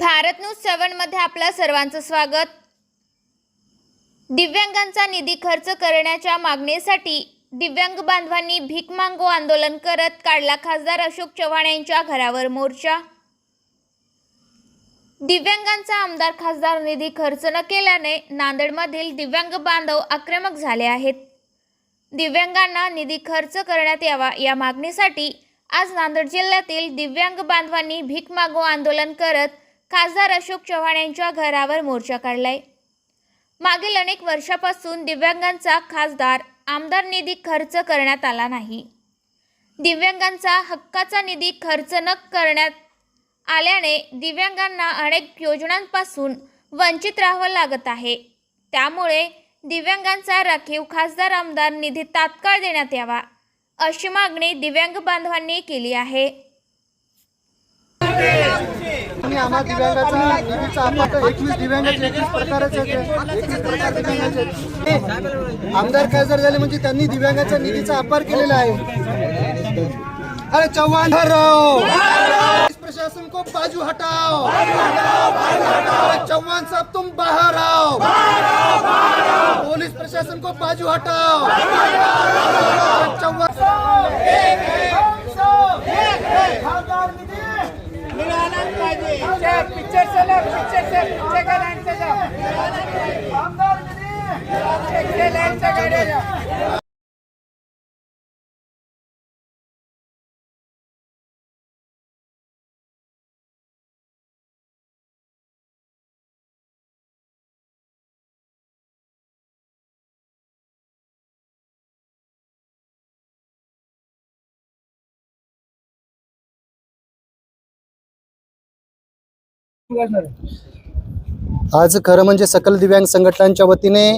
Bharat news सेवनमध्ये आपलं सर्वांचं स्वागत. दिव्यांगांचा निधी खर्च करण्याच्या मागणीसाठी दिव्यांग बांधवांनी भीक मागो आंदोलन करत काढला खासदार अशोक चव्हाण यांच्या घरावर मोर्चा. दिव्यांगांचा आमदार खासदार निधी खर्च न केल्याने नांदेडमधील दिव्यांग बांधव आक्रमक झाले आहेत. दिव्यांगांना निधी खर्च करण्यात यावा या मागणीसाठी आज नांदेड जिल्ह्यातील दिव्यांग बांधवांनी भीक मागो आंदोलन करत खासदार अशोक चव्हाण यांच्या घरावर मोर्चा काढलाय. मागील अनेक वर्षापासून दिव्यांगांचा खासदार आमदार निधी खर्च करण्यात आला नाही. दिव्यांगांचा हक्काचा निधी खर्च न करण्यात आल्याने दिव्यांगांना अनेक योजनांपासून वंचित राहावं लागत आहे. त्यामुळे दिव्यांगांचा राखीव खासदार आमदार निधी तात्काळ देण्यात यावा अशी मागणी दिव्यांग बांधवांनी केली आहे. आणि आम्हा दिव्यांगाचा निधीचा आपण एकवीस दिव्यांगाचे एकवीस प्रकारचे एकवीस प्रकार दिव्यांगाचे आहेत. आमदार खासदार झाले म्हणजे त्यांनी दिव्यांगाच्या निधीचा अपार केलेला आहे. अरे चव्हाण राव प्रशासन को बाजू हटाओ. चव्हाण चौहान साहब तुम बाहर आओ. पुलिस प्रशासन को बाजू हटाओ. चौहान पिक्चर चला पिक्चर से पीछे का लाइन से जाओ पीछे लाइन से आज खरं म्हणजे सकल दिव्यांग संघटनांच्या वतीने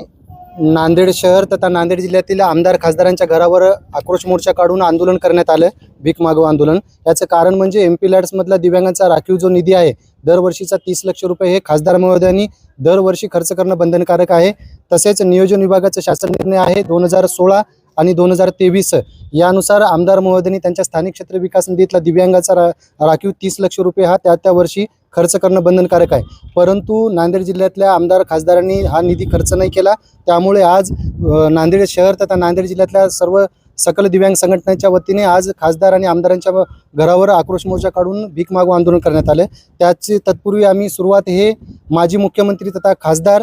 नांदेड शहर तथा नांदेड जिल्ह्यातील आमदार खासदारांच्या घरावर आक्रोश मोर्चा काढून आंदोलन करण्यात आलं भीक मागव आंदोलन. याचं कारण म्हणजे एम पी लॅड्समधला दिव्यांगांचा राखीव जो निधी आहे दरवर्षीचा तीस लक्ष रुपये हे खासदार महोदयांनी दरवर्षी खर्च करणं बंधनकारक आहे. तसेच नियोजन विभागाचा शासन निर्णय आहे दोन हजार सोळा आणि दोन हजार तेवीस. यानुसार आमदार महोदयांनी त्यांच्या स्थानिक क्षेत्र विकास निधीतला दिव्यांगाचा रा राखीव तीस लक्ष रुपये हा त्या त्या वर्षी खर्च करणं बंधनकारक आहे. परंतु नांदेड जिल्ह्यातल्या आमदार खासदारांनी हा निधी खर्च नाही केला. त्यामुळे आज नांदेड शहर तथा नांदेड जिल्ह्यातल्या सर्व सकल दिव्यांग संघटनेच्या वतीने आज खासदार आणि आमदारांच्या घरावर आक्रोश मोर्चा काढून भीक मागू आंदोलन करण्यात आले. त्याचे तत्पूर्वी आम्ही सुरुवात हे माजी मुख्यमंत्री तथा खासदार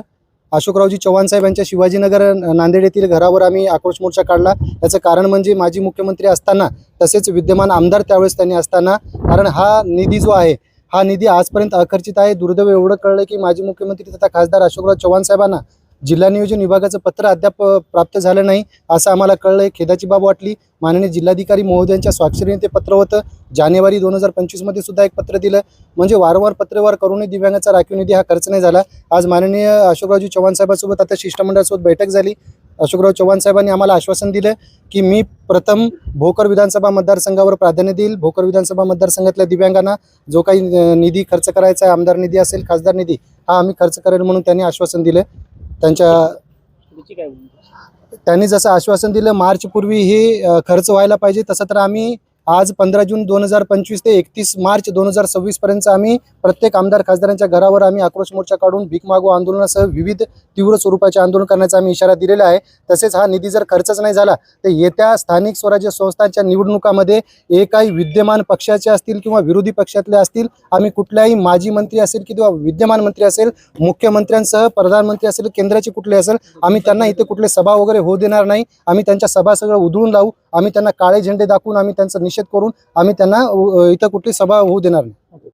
अशोकरावजी चव्हाण साहेब यांच्या शिवाजीनगर नांदेड येथील घरावर आम्ही आक्रोश मोर्चा काढला. याचं कारण म्हणजे माजी मुख्यमंत्री असताना तसेच विद्यमान आमदार त्यावेळेस त्यांनी असताना कारण हा निधी जो आहे हा निधी आजपर्यंत आकर्षित आहे. दुर्दैव एवढं कळलं की माजी मुख्यमंत्री तथा खासदार अशोकराव चव्हाण साहेबांना जिल्हा नियोजन विभागाचं पत्र अद्याप प्राप्त झालं नाही असं आम्हाला कळलं खेदाची बाब वाटली. माननीय जिल्हाधिकारी महोदयांच्या स्वाक्षरीने ते पत्र होतं. जानेवारी दोन हजार पंचवीसमध्ये सुद्धा एक पत्र दिलं. म्हणजे वारंवार पत्रव्यवहार करूनही दिव्यांगाचा राखीव निधी हा खर्च नाही झाला. आज माननीय अशोकरावजी चव्हाण साहेबांसोबत आता शिष्टमंडळासोबत बैठक झाली. अशोकराव चव्हाण साहेबांनी आम्हाला आश्वासन दिलं की मी प्रथम भोकर विधानसभा मतदारसंघावर प्राधान्य देईल. भोकर विधानसभा मतदारसंघातल्या दिव्यांगांना जो काही निधी खर्च करायचा आहे आमदार निधी असेल खासदार निधी हा आम्ही खर्च करेल म्हणून त्यांनी आश्वासन दिलं. त्यांच्या त्यांनी जसं आश्वासन दिलं मार्चपूर्वी हे खर्च व्हायला पाहिजे तसं तर आम्ही आज पंधरा जून दोन हजार पंचवीस ते एकतीस मार्च दोन हजार सव्वीस पर्यंत आम्ही प्रत्येक आमदार खासदारांच्या घरावर आम्ही आक्रोश मोर्चा काढून भीक मागो आंदोलनासह विविध तीव्र स्वरूपाचे आंदोलन करण्याचा आम्ही इशारा दिलेला आहे. तसेच हा निधी जर खर्चच नाही झाला तर येत्या स्थानिक स्वराज्य संस्थांच्या निवडणुकामध्ये एकाही विद्यमान पक्षाचे असतील किंवा विरोधी पक्षातले असतील आम्ही कुठल्याही माजी मंत्री असेल किंवा विद्यमान मंत्री असेल मुख्यमंत्र्यांसह प्रधानमंत्री असेल केंद्राचे कुठले असेल आम्ही त्यांना इथे कुठले सभा वगैरे होऊ देणार नाही. आम्ही त्यांच्या सभा सगळं उधळून लावू. आम्ही त्यांना काळे झेंडे दाखवून आम्ही त्यांचा निषेध करून आम्ही त्यांना इथं कुठली सभा होऊ देणार नाही.